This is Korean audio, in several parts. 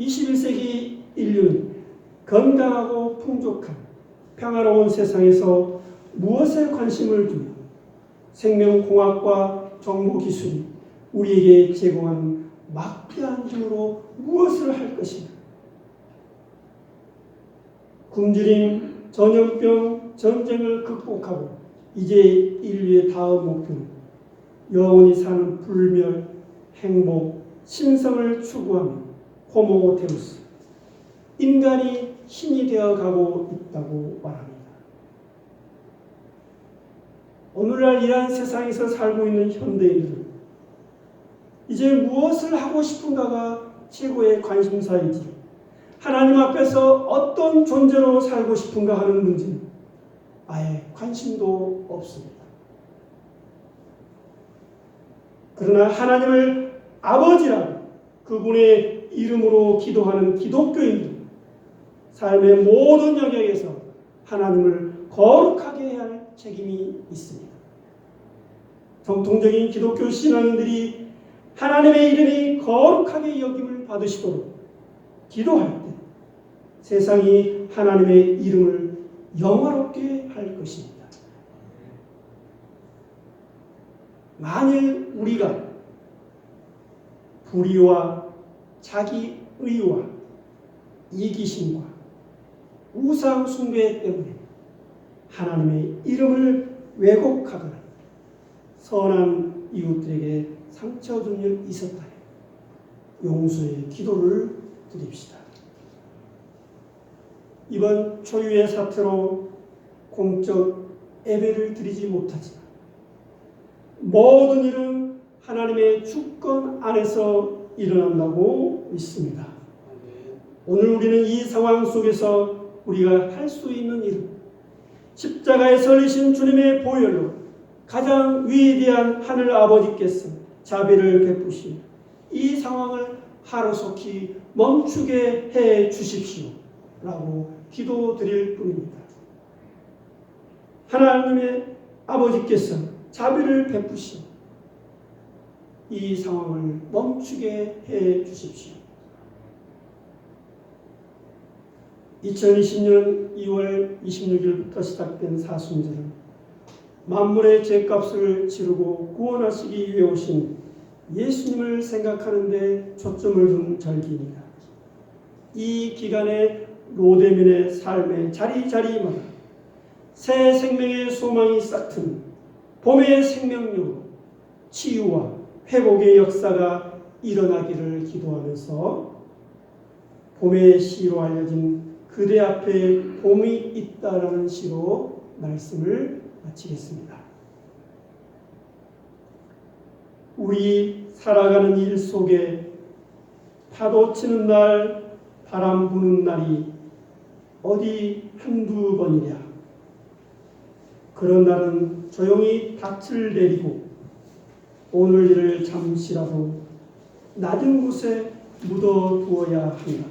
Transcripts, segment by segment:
21세기 인류는 건강하고 풍족한 평화로운 세상에서 무엇에 관심을 두며 생명공학과 정보기술이 우리에게 제공한 막대한 힘으로 무엇을 할 것인가? 굶주림, 전염병, 전쟁을 극복하고 이제 인류의 다음 목표는 영원히 사는 불멸, 행복, 신성을 추구하는 호모테우스, 인간이 신이 되어 가고 있다고 말합니다. 오늘날 이러한 세상에서 살고 있는 현대인들은 이제 무엇을 하고 싶은가가 최고의 관심사이지 하나님 앞에서 어떤 존재로 살고 싶은가 하는 문제는 아예 관심도 없습니다. 그러나 하나님을 아버지라 그분의 이름으로 기도하는 기독교인들 삶의 모든 영역에서 하나님을 거룩하게 해야 할 책임이 있습니다. 정통적인 기독교 신앙인들이 하나님의 이름이 거룩하게 여김을 받으시도록 기도할 때 세상이 하나님의 이름을 영화롭게 할 것입니다. 만일 우리가 불의와 자기 의와 이기심과 우상 숭배 때문에 하나님의 이름을 왜곡하거나 선한 이웃들에게 상처 준 일 있었다. 용서의 기도를 드립시다. 이번 초유의 사태로 공적 예배를 드리지 못하지만 모든 일은 하나님의 주권 안에서 일어난다고 믿습니다. 오늘 우리는 이 상황 속에서 우리가 할 수 있는 일, 십자가에 설리신 주님의 보혈로 가장 위대한 하늘 아버지께서 자비를 베푸시 이 상황을 하루속히 멈추게 해 주십시오. 라고 기도드릴 뿐입니다. 하나님의 아버지께서 자비를 베푸시 이 상황을 멈추게 해 주십시오. 2020년 2월 26일부터 시작된 사순절은 만물의 죄값을 치르고 구원하시기 위해 오신 예수님을 생각하는데 초점을 둔 절기입니다. 이 기간에 로데민의 삶의 자리자리마다 새 생명의 소망이 싹튼 봄의 생명력, 치유와 회복의 역사가 일어나기를 기도하면서 봄의 시로 알려진 그대 앞에 봄이 있다라는 시로 말씀을 마치겠습니다. 우리 살아가는 일 속에 파도 치는 날, 바람 부는 날이 어디 한두 번이냐. 그런 날은 조용히 닻을 내리고 오늘 일을 잠시라도 낮은 곳에 묻어 두어야 한다.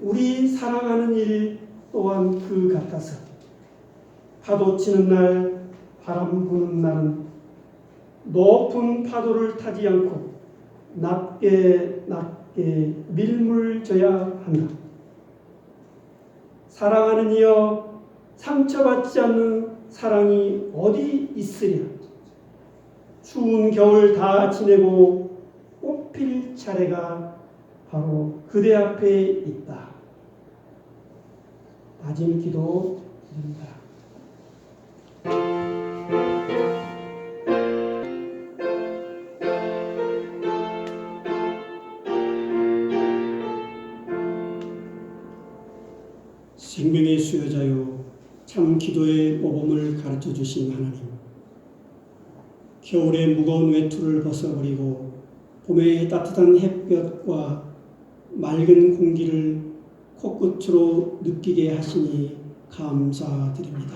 우리 살아가는 일 또한 그 같아서 파도 치는 날, 바람 부는 날은 높은 파도를 타지 않고 낮게 낮게 밀물져야 한다. 사랑하는 이여 상처받지 않는 사랑이 어디 있으랴. 추운 겨울 다 지내고 꽃필 차례가 바로 그대 앞에 있다. 마진 기도 드립니다. 생명의 수여자요 참 기도의 모범을 가르쳐 주신 하나님 겨울의 무거운 외투를 벗어버리고 봄의 따뜻한 햇볕과 맑은 공기를 코끝으로 느끼게 하시니 감사드립니다.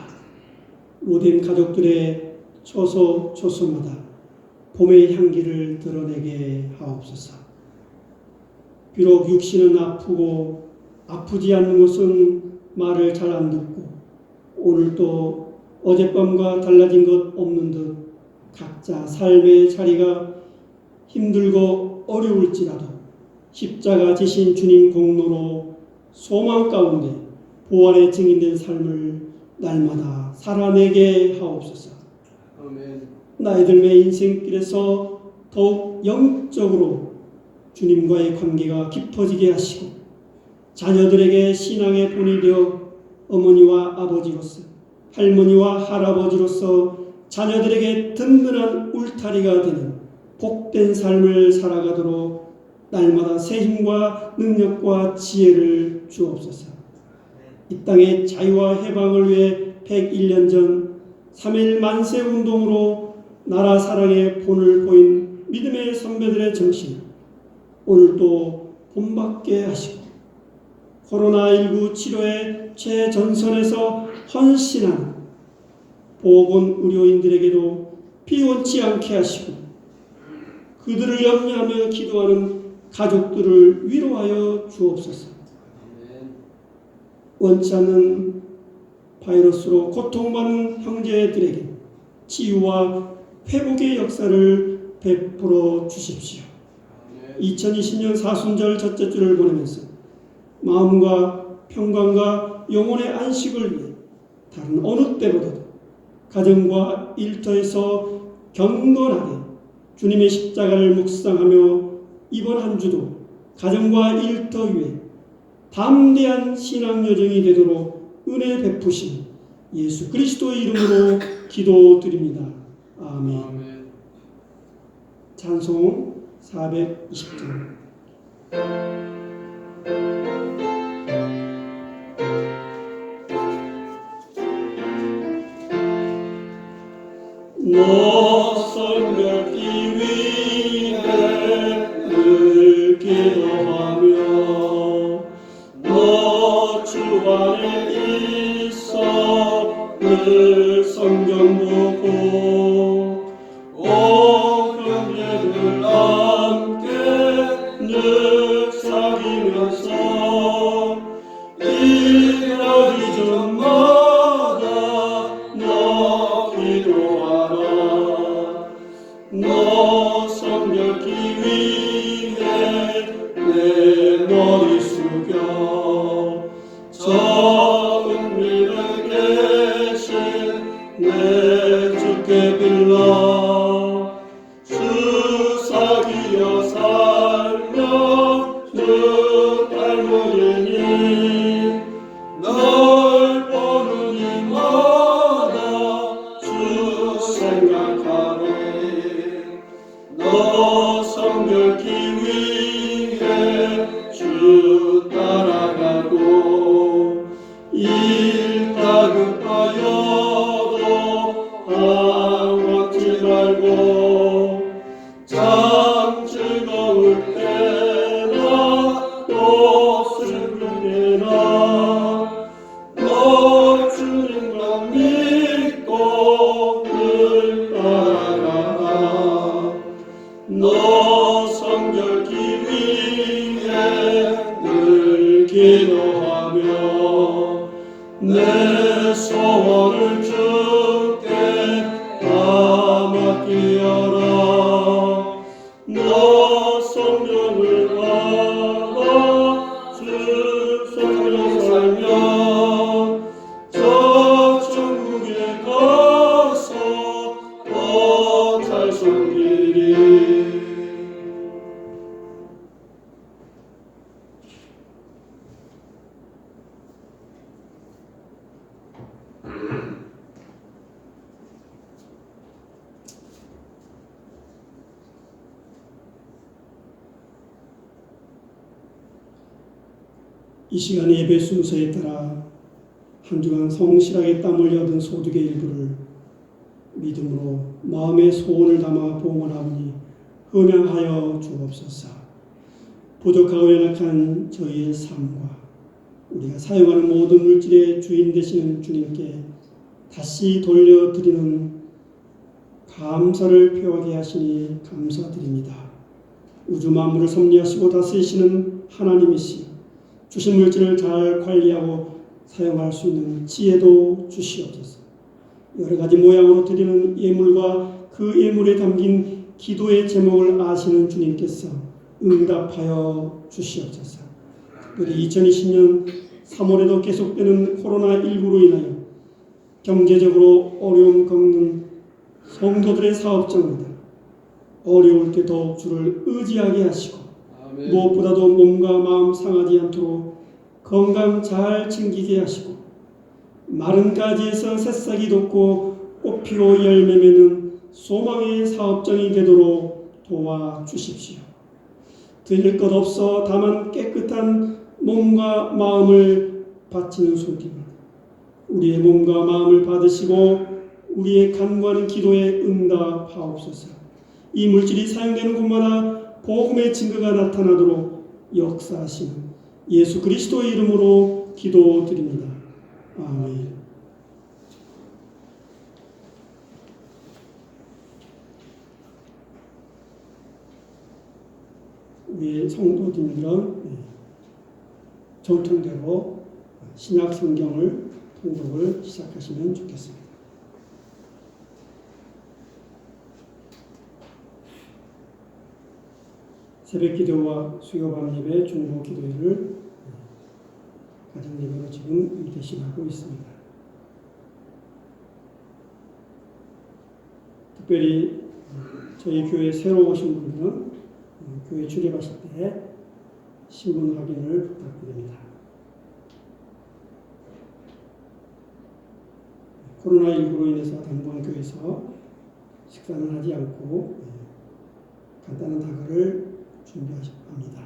로뎀 가족들의 초소 초소마다 봄의 향기를 드러내게 하옵소서. 비록 육신은 아프고 아프지 않는 것은 말을 잘 안 듣고 오늘도 어젯밤과 달라진 것 없는 듯 각자 삶의 자리가 힘들고 어려울지라도 십자가 지신 주님 공로로 소망 가운데 부활의 증인된 삶을 날마다 살아내게 하옵소서. 아멘. 나의 들의 인생길에서 더욱 영적으로 주님과의 관계가 깊어지게 하시고 자녀들에게 신앙의 본이 되어 어머니와 아버지로서 할머니와 할아버지로서 자녀들에게 든든한 울타리가 되는 복된 삶을 살아가도록 날마다 새 힘과 능력과 지혜를 주옵소서. 이 땅의 자유와 해방을 위해 101년 전 3일 만세 운동으로 나라 사랑의 본을 보인 믿음의 선배들의 정신 오늘도 본받게 하시고 코로나19 치료의 최전선에서 헌신한 보건 의료인들에게도 피곤치 않게 하시고 그들을 염려하며 기도하는 가족들을 위로하여 주옵소서. 원치 않는 바이러스로 고통받는 형제들에게 치유와 회복의 역사를 베풀어 주십시오. 아멘. 2020년 사순절 첫째 주를 보내면서 마음과 평강과 영혼의 안식을 위해 다른 어느 때보다도 가정과 일터에서 경건하게 주님의 십자가를 묵상하며 이번 한 주도 가정과 일터 위에 담대한 신앙 여정이 되도록 은혜 베푸신 예수 그리스도의 이름으로 기도드립니다. 아멘. 아멘. 찬송 420장 너 성령이 위해 늘 기도하며 너 주 안에 있어 늘 성경 보고 내 소원을 주께 다 맡기어라 이 시간에 예배 순서에 따라 한 주간 성실하게 땀 흘려 얻은 소득의 일부를 믿음으로 마음의 소원을 담아 봉헌 하오니 흠양하여 주옵소서. 부족하고 연약한 저희의 삶과 우리가 사용하는 모든 물질의 주인 되시는 주님께 다시 돌려드리는 감사를 표하게 하시니 감사드립니다. 우주 만물을 섭리하시고 다스리시는 하나님이시 주신 물질을 잘 관리하고 사용할 수 있는 지혜도 주시옵소서. 여러 가지 모양으로 드리는 예물과 그 예물에 담긴 기도의 제목을 아시는 주님께서 응답하여 주시옵소서. 우리 2020년 3월에도 계속되는 코로나19로 인하여 경제적으로 어려움 겪는 성도들의 사업장입니다. 어려울 때 더욱 주를 의지하게 하시고. 무엇보다도 몸과 마음 상하지 않도록 건강 잘 챙기게 하시고 마른 가지에서 새싹이 돋고 꽃피고 열매 맺는 소망의 사업장이 되도록 도와주십시오. 드릴 것 없어 다만 깨끗한 몸과 마음을 바치는 손길입니다. 우리의 몸과 마음을 받으시고 우리의 간구하는 기도에 응답하옵소서. 이 물질이 사용되는 곳마다 복음의 증거가 나타나도록 역사하시는 예수 그리스도의 이름으로 기도드립니다. 아멘. 우리 성도님들은 네, 전통대로 신약 성경을 통독을 시작하시면 좋겠습니다. 새벽 기도와 수요밤 예배, 중보 기도회를 가정 예배로 지금 대신하고 있습니다. 특별히 저희 교회 새로 오신 분들은 교회 출입하실 때 신분 확인을 부탁드립니다. 코로나19로 인해서 당분 교회에서 식사는 하지 않고 간단한 다가를 준비합니다.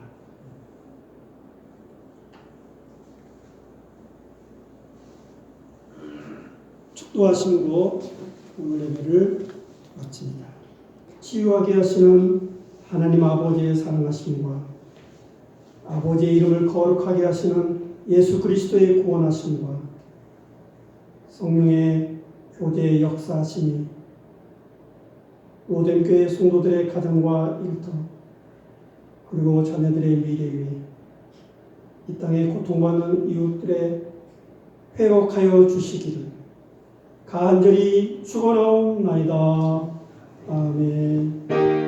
축도하심으로 오늘 예배를 마칩니다. 치유하게 하시는 하나님 아버지의 사랑하심과 아버지의 이름을 거룩하게 하시는 예수 그리스도의 구원하심과 성령의 교제의 역사하심이 로덴 교회 성도들의 가정과 일터 그리고 자녀들의 미래에 이 땅에 고통받는 이웃들의 회복하여 주시기를 간절히 축원하옵나이다. 아멘.